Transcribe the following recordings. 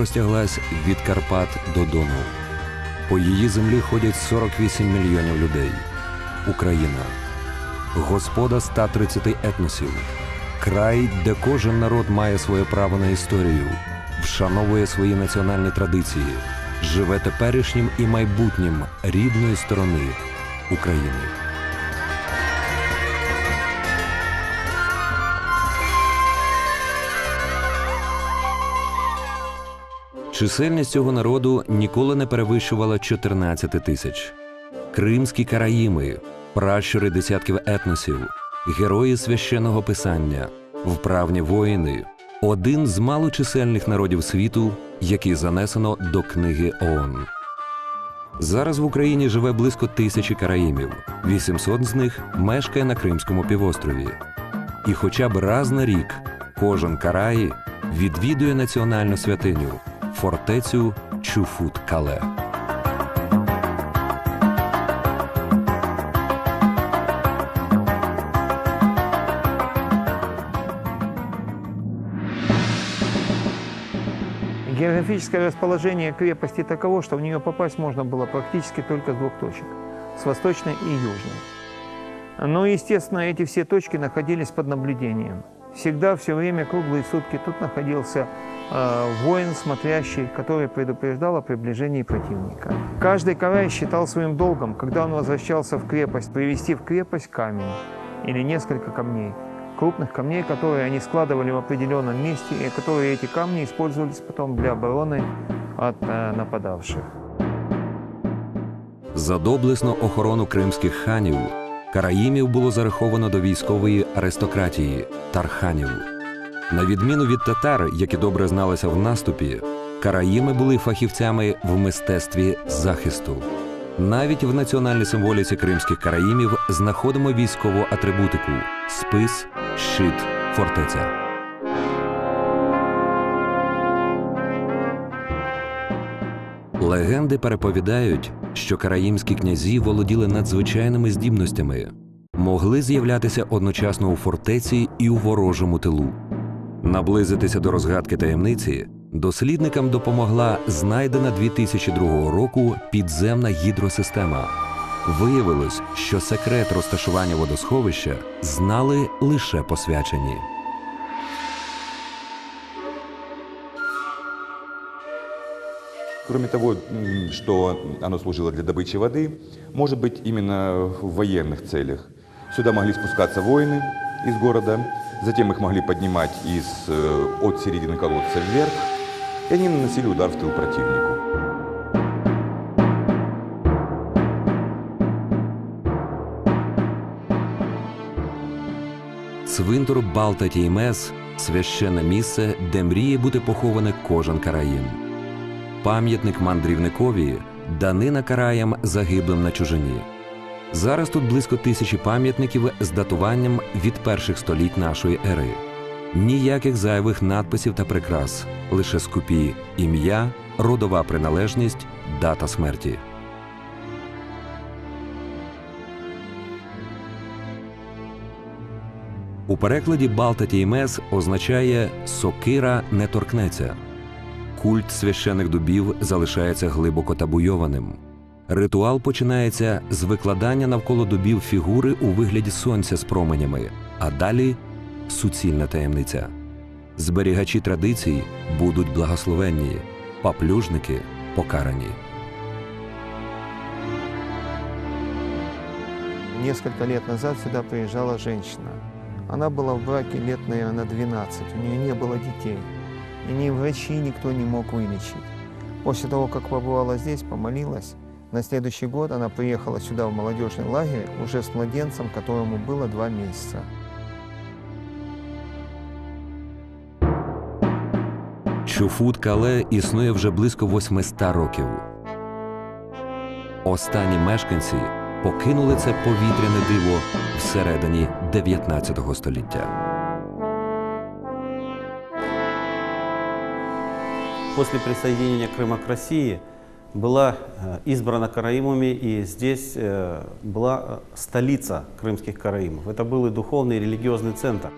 Простяглась від Карпат до Дону. По її землі ходять 48 мільйонів людей. Україна господа 130 етносів, край, де кожен народ має своє право на історію, вшановує свої національні традиції, живе теперішнім і майбутнім рідної сторони України. Чисельність цього народу ніколи не перевищувала 14 тисяч. Кримські караїми, пращури десятків етносів, герої священного писання, вправні воїни один з малочисельних народів світу, який занесено до книги ООН. Зараз в Україні живе близько тисячі караїмів, 800 з них мешкає на Кримському півострові. І хоча б раз на рік кожен караї відвідує національну святиню фортецю Чуфут-Кале. Географическое расположение крепости таково, что в нее попасть можно было практически только с двух точек – с восточной и южной. Но, естественно, эти все точки находились под наблюдением. Всегда, все время, круглые сутки тут находился воин, смотрящий, который предупреждал о приближении противника. Каждый карай считал своим долгом, когда он возвращался в крепость, привести в крепость камень или несколько камней крупных камней, которые они складывали в определенном месте, и которые эти камни использовались потом для обороны от э, нападавших. За доблесну охорону кримських ханів караїмів було зараховано до військової аристократії тарханів. На відміну від татар, які добре зналися в наступі, караїми були фахівцями в мистецтві захисту. Навіть в національній символіці кримських караїмів знаходимо військову атрибутику спис, щит, фортеця. Легенди переповідають, що караїмські князі володіли надзвичайними здібностями, могли з'являтися одночасно у фортеці і у ворожому тилу. Наблизитися до розгадки таємниці дослідникам допомогла знайдена 2002 року підземна гідросистема. Виявилось, що секрет розташування водосховища знали лише посвячені. Кроме того, м, что оно служило для добычи воды, может быть именно в военных целях. Сюда могли спускаться воины из города, затем их могли поднимать из, э, от середины колодца вверх, и они наносили удар в тыл противнику. Цвинтар Балта Тіймес священне місце, де мріє бути похований кожен караїм. Пам'ятник мандрівникові данина караям загиблим на чужині. Зараз тут близько тисячі пам'ятників з датуванням від перших століть нашої ери. Ніяких зайвих надписів та прикрас, лише скупі ім'я, родова приналежність, дата смерті. У перекладі Балта Тіймес означає сокира не торкнеться. Культ священих дубів залишається глибоко табуйованим. Ритуал починається з викладання навколо дубів фігури у вигляді сонця з променями, а далі суцільна таємниця. Зберігачі традицій будуть благословенні, паплюжники покарані. Несколько лет назад сюда приезжала женщина. Она была в браке лет, наверное, 12. У нее не было детей. И ни врачи, никто не мог вылечить. После того, как побывала здесь, помолилась, на следующий год она приехала сюда в молодежный лагерь уже с младенцем, которому было два месяца. Чуфут Кале існує вже близько 800 років. Останні мешканці покинули це повітряне диво всередині 19 століття. После присоединения Крыма к России была э, избрана караимами, и здесь э, была э, столица крымских караимов. Это был и духовный, и религиозный центр.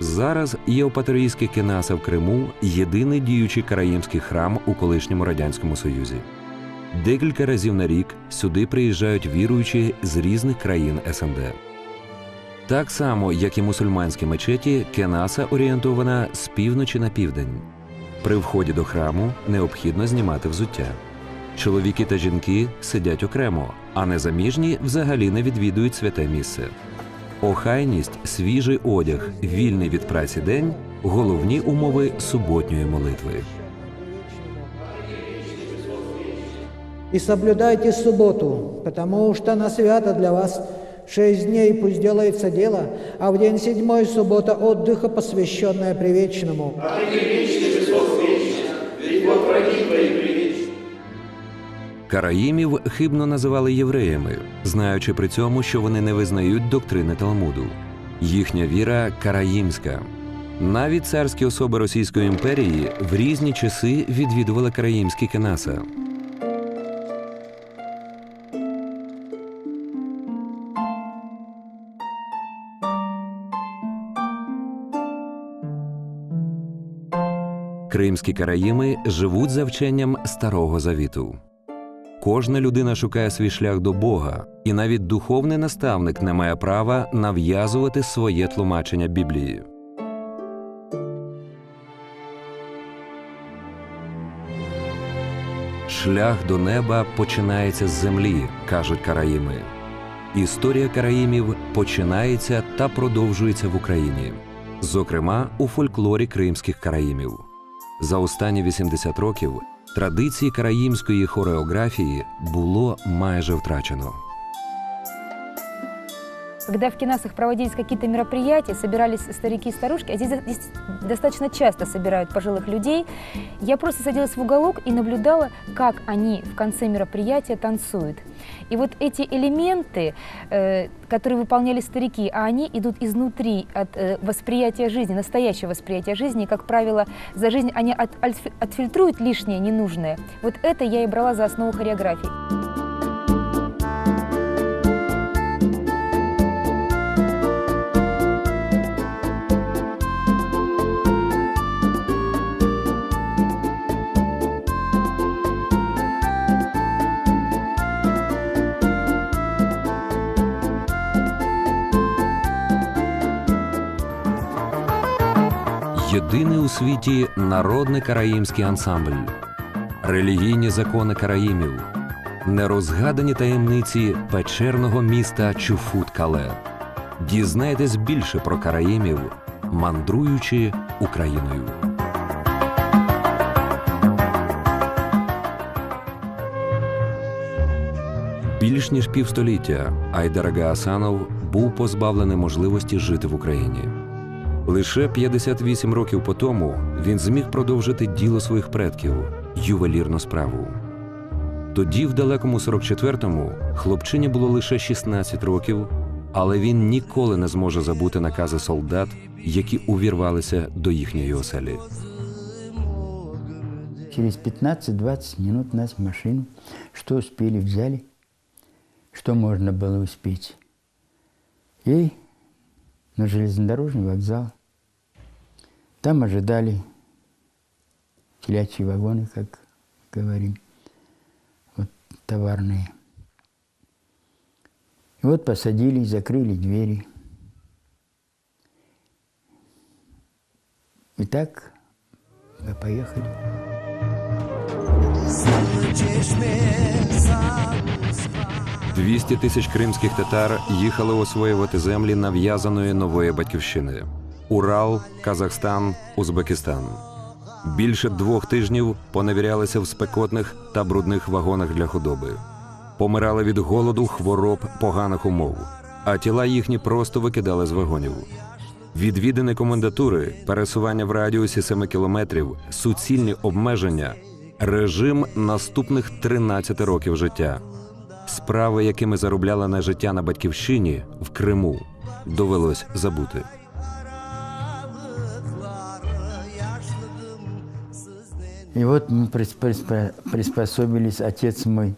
Зараз Євпаторійське Кенаса в Криму єдиний діючий караїмський храм у колишньому радянському союзі. Декілька разів на рік сюди приїжджають віруючі з різних країн СНД. Так само, як і мусульманські мечеті, Кенаса орієнтована з півночі на південь. При вході до храму необхідно знімати взуття. Чоловіки та жінки сидять окремо, а незаміжні взагалі не відвідують святе місце. Охайність, свіжий одяг, вільний від праці день головні умови суботньої молитви. И соблюдайте субботу, потому что она свята для вас. Шесть дней пусть делается дело, а в день седьмой суббота отдыха, посвященная привечному. Караїмів хибно називали євреями, знаючи при цьому, що вони не визнають доктрини Талмуду. Їхня віра караїмська. Навіть царські особи Російської імперії в різні часи відвідували караїмські кенаса. Кримські караїми живуть за вченням Старого Завіту. Кожна людина шукає свій шлях до Бога, і навіть духовний наставник не має права нав'язувати своє тлумачення Біблії. Шлях до неба починається з землі, кажуть караїми. Історія караїмів починається та продовжується в Україні, зокрема у фольклорі кримських караїмів. За останні 80 років традиції караїмської хореографії було майже втрачено. Когда в кинасах проводились какие-то мероприятия, собирались старики и старушки, а здесь, здесь достаточно часто собирают пожилых людей, я просто садилась в уголок и наблюдала, как они в конце мероприятия танцуют. И вот эти элементы, э, которые выполняли старики, а они идут изнутри от э, восприятия жизни, настоящего восприятия жизни, и, как правило, за жизнь они от- отфильтруют лишнее, ненужное. Вот это я и брала за основу хореографии. Єдиний у світі народний караїмський ансамбль, релігійні закони караїмів, нерозгадані таємниці печерного міста Чуфут-Кале. Дізнайтесь більше про караїмів, мандруючи Україною. Більш ніж півстоліття Айдар Гаасанов був позбавлений можливості жити в Україні. Лише 58 років по тому він зміг продовжити діло своїх предків ювелірну справу. Тоді, в далекому 44-му, хлопчині було лише 16 років, але він ніколи не зможе забути накази солдат, які увірвалися до їхньої оселі. Через 15-20 минут нас в машину. Что успели, взяли, что можно было успеть. И на железнодорожный вокзал. Там ожидали телячьи вагоны, как говорим, вот товарные. И вот посадили, закрыли двери. И так мы поехали. 200 тисяч кримських татар їхали освоювати землі нав'язаної нової батьківщини: Урал, Казахстан, Узбекистан. Більше двох тижнів поневірялися в спекотних та брудних вагонах для худоби. Помирали від голоду, хвороб, поганих умов, а тіла їхні просто викидали з вагонів. Відвідини комендатури, пересування в радіусі 7 кілометрів, суцільні обмеження, режим наступних 13 років життя. Справи, якими заробляла на життя на батьківщині в Криму, довелось забути. И вот мы прис- приспо- приспособились, отец мой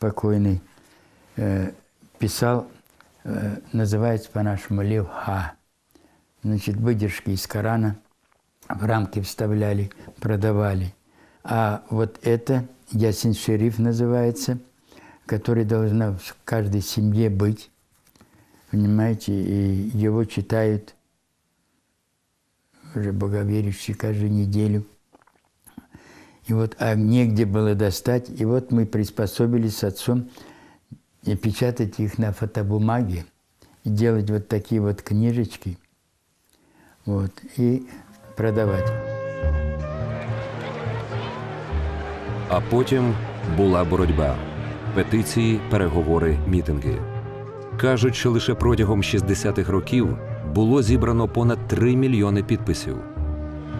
покойный э, писал, э, называется по-нашему Лев Ха. значит, выдержки из Корана в рамки вставляли, продавали. А вот это Ясин Шериф называется, который должна в каждой семье быть. Понимаете, и его читают уже боговерящие каждую неделю. И вот, а негде было достать. И вот мы приспособились с отцом и печатать их на фотобумаге, и делать вот такие вот книжечки, вот, и продавать. А потім була боротьба, петиції, переговори, мітинги. Кажуть, що лише протягом 60-х років було зібрано понад 3 мільйони підписів.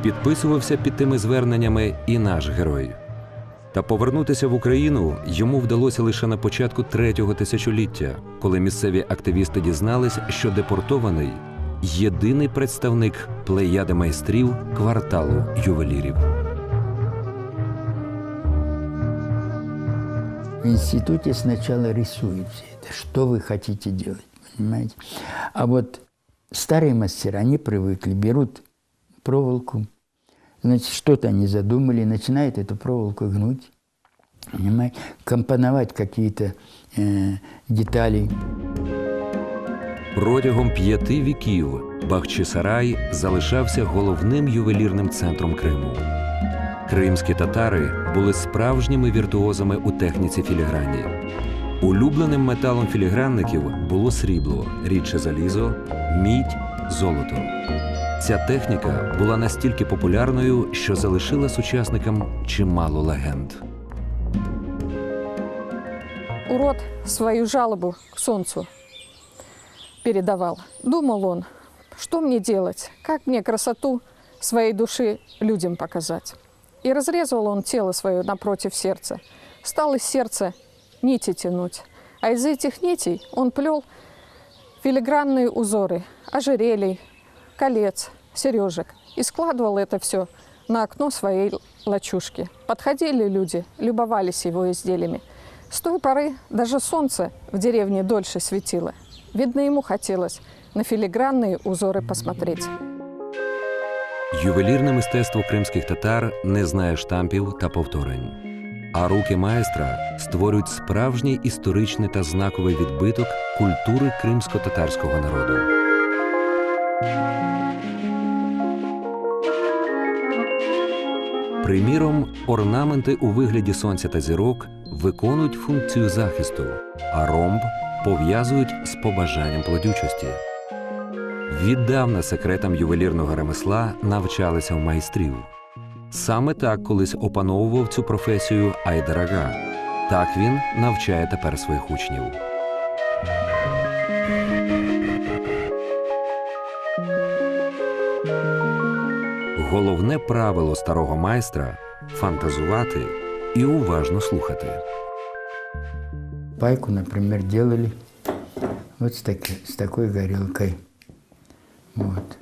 Підписувався під тими зверненнями і наш герой. Та повернутися в Україну йому вдалося лише на початку третього тисячоліття, коли місцеві активісти дізнались, що депортований єдиний представник плеяди майстрів кварталу ювелірів. В институте сначала рисуют все это, что вы понимаете? А вот старые мастера, они привыкли, берут проволоку, значит, что-то они задумали, начинают эту проволоку гнуть, понимаете, компоновать какие-то э, детали. Протягом п'яти віків Бахчисарай залишався головним ювелірним центром Криму. Кримські татари були справжніми віртуозами у техніці філіграні. Улюбленим металом філігранників було срібло, рідше залізо, мідь, золото. Ця техніка була настільки популярною, що залишила сучасникам чимало легенд. урод свою жалобу к солнцу передавал. Думал он, что мне делать, как мне красоту своей души людям показать. И разрезал он тело свое напротив сердца. Стал из сердца нити тянуть. А из этих нитей он плел филигранные узоры, ожерелий, колец, сережек. И складывал это все на окно своей лачушки. Подходили люди, любовались его изделиями. С той поры даже солнце в деревне дольше светило. Видно, ему хотелось на филигранные узоры посмотреть. Ювелірне мистецтво кримських татар не знає штампів та повторень. А руки майстра створюють справжній історичний та знаковий відбиток культури кримсько-татарського народу. Приміром, орнаменти у вигляді сонця та зірок виконують функцію захисту, а ромб пов'язують з побажанням плодючості. Віддавна секретам ювелірного ремесла навчалися в майстрів. Саме так колись опановував цю професію Айдарага. Так він навчає тепер своїх учнів. Головне правило старого майстра фантазувати і уважно слухати. Пайку, например, делали вот с, таки- с такой. Вот.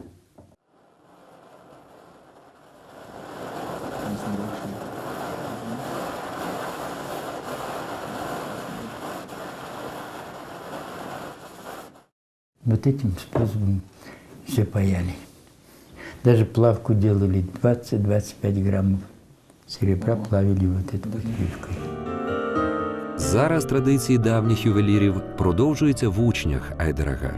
Вот этим способом все паяли. Даже плавку делали 20-25 граммов серебра, плавили вот этой плівкой. Зараз традиції давніх ювелірів продовжуються в учнях Айдарага.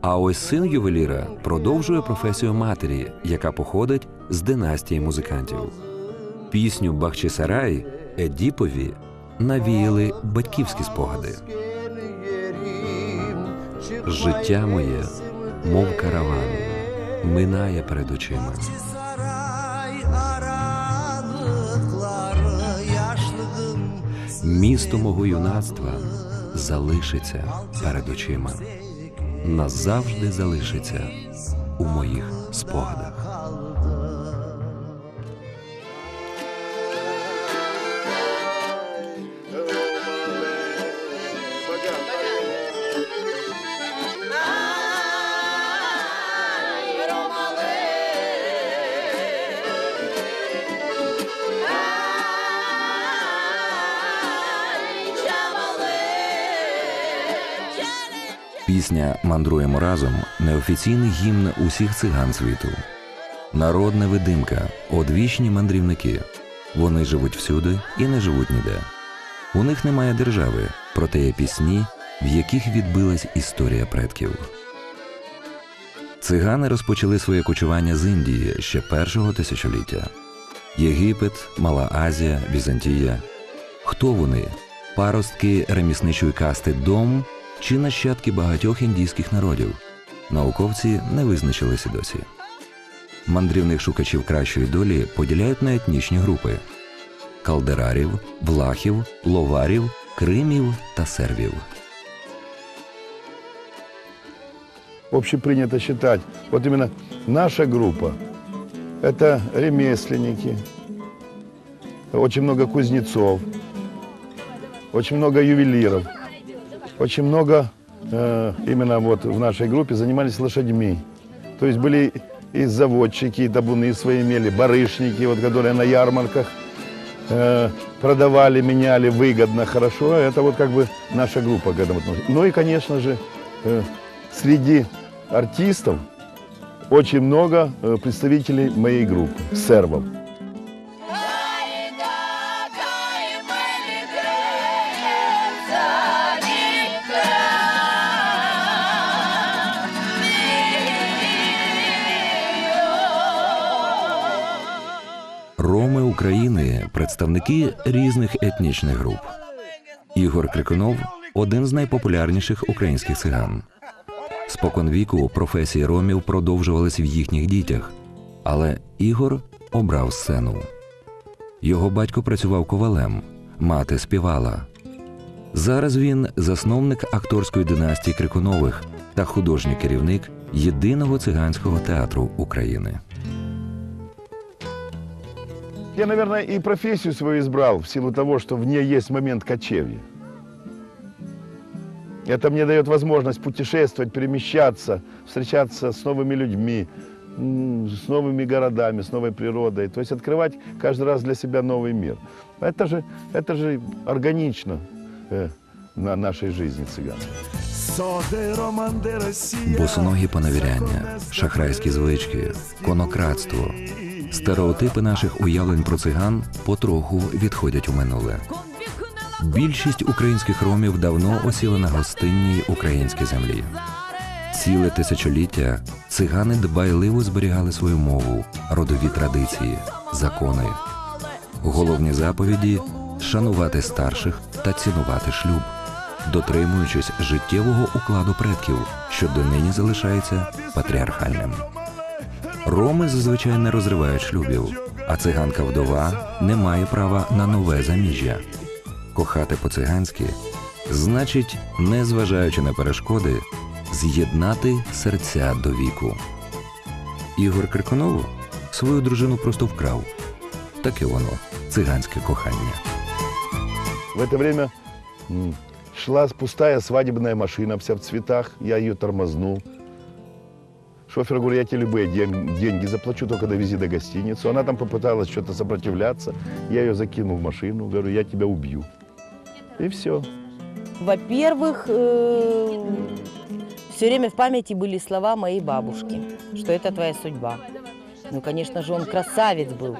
А ось син ювеліра продовжує професію матері, яка походить з династії музикантів. Пісню Бахчисарай Едіпові навіяли батьківські спогади. Життя моє, мов караван, минає перед очима. Місто мого юнацтва залишиться перед очима. Назавжди залишиться у моїх спогадах. Пісня Мандруємо разом неофіційний гімн усіх циган світу. Народна видимка, одвічні мандрівники. Вони живуть всюди і не живуть ніде. У них немає держави, проте є пісні, в яких відбилась історія предків. Цигани розпочали своє кочування з Індії ще першого тисячоліття. Єгипет, Мала Азія, Візантія. Хто вони? Паростки ремісничої касти Дом чи нащадки багатьох індійських народів? Науковці не визначилися досі. Мандрівних шукачів кращої долі поділяють на етнічні групи: калдерарів, влахів, ловарів, кримів та сервів. общепринято считать, вот именно наша группа, это ремесленники, очень много кузнецов, очень много ювелиров, очень много э, именно вот в нашей группе занимались лошадьми. То есть были и заводчики, и табуны свои имели, барышники, вот, которые на ярмарках э, продавали, меняли выгодно, хорошо. Это вот как бы наша группа к этому относится. Ну и, конечно же, э, среди артистов очень много представителей моей группы, сербов. України представники різних етнічних груп. Ігор Крикунов один з найпопулярніших українських циган. Споконвіку професії ромів продовжувались в їхніх дітях, але Ігор обрав сцену. Його батько працював ковалем, мати співала. Зараз він засновник акторської династії Крикунових та художній керівник єдиного циганського театру України. Я, наверное, и профессию свою избрал в силу того, что в ней есть момент кочевья. Это мне дает возможность путешествовать, перемещаться, встречаться с новыми людьми, м, с новыми городами, с новой природой. То есть открывать каждый раз для себя новый мир. Это же, это же органично э, на нашей жизни цыган. Босоногі поневіряння, шахрайські звички, конократство, стереотипи наших уявлень про циган потроху відходять у минуле. Більшість українських ромів давно осіли на гостинній українській землі. Ціле тисячоліття цигани дбайливо зберігали свою мову, родові традиції, закони. Головні заповіді шанувати старших та цінувати шлюб, дотримуючись життєвого укладу предків, що донині залишається патріархальним. Роми зазвичай не розривають шлюбів, а циганка вдова не має права на нове заміжжя. Кохати по-циганськи значить, незважаючи на перешкоди, з'єднати серця до віку. Ігор Криконову свою дружину просто вкрав. Таке воно циганське кохання. В это время шла пустая свадебная машина, вся в цветах. Я ее тормознул. Шофер говорит, я тебе любые ден- деньги заплачу, только довези до гостиницы. Она там попыталась что-то сопротивляться. Я ее закинул в машину, говорю, я тебя убью. И все. Во-первых, все время в памяти были слова моей бабушки, что это твоя судьба. Ну, конечно же, он красавец был.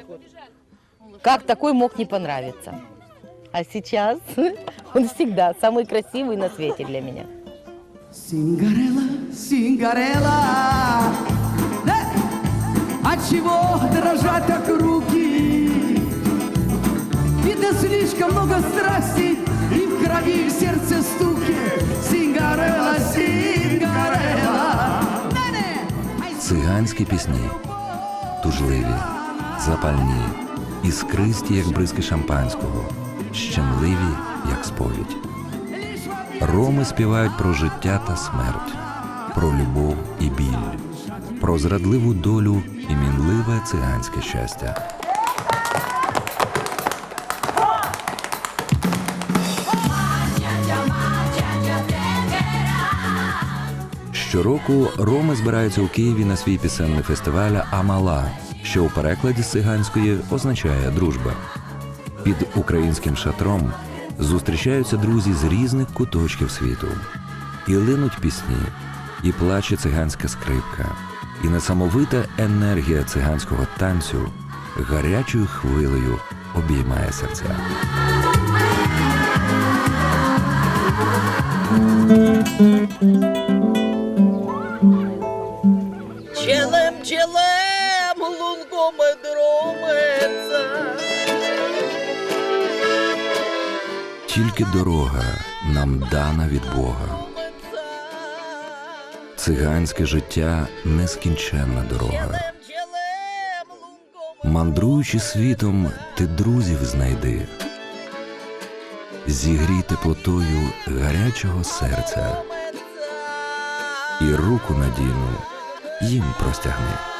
Как такой мог не понравиться? А сейчас он всегда самый красивый на свете для меня. Сингарела, Сингарела, от чего дрожат так руки? Видно слишком много страсти и в крови и в сердце стуки. Сингарела, Сингарела. Циганські пісні тужливі, запальні, іскристі, як бризки шампанського, щемливі, як сповідь. Роми співають про життя та смерть, про любов і біль, про зрадливу долю і мінливе циганське щастя. Щороку роми збираються у Києві на свій пісенний фестиваль Амала, що у перекладі з циганської означає дружба. Під українським шатром зустрічаються друзі з різних куточків світу. І линуть пісні, і плаче циганська скрипка, і несамовита енергія циганського танцю гарячою хвилею обіймає серця. Тільки дорога нам дана від Бога. Циганське життя нескінченна дорога. Мандруючи світом, ти друзів знайди. Зігрій теплотою гарячого серця і руку надійну їм простягни.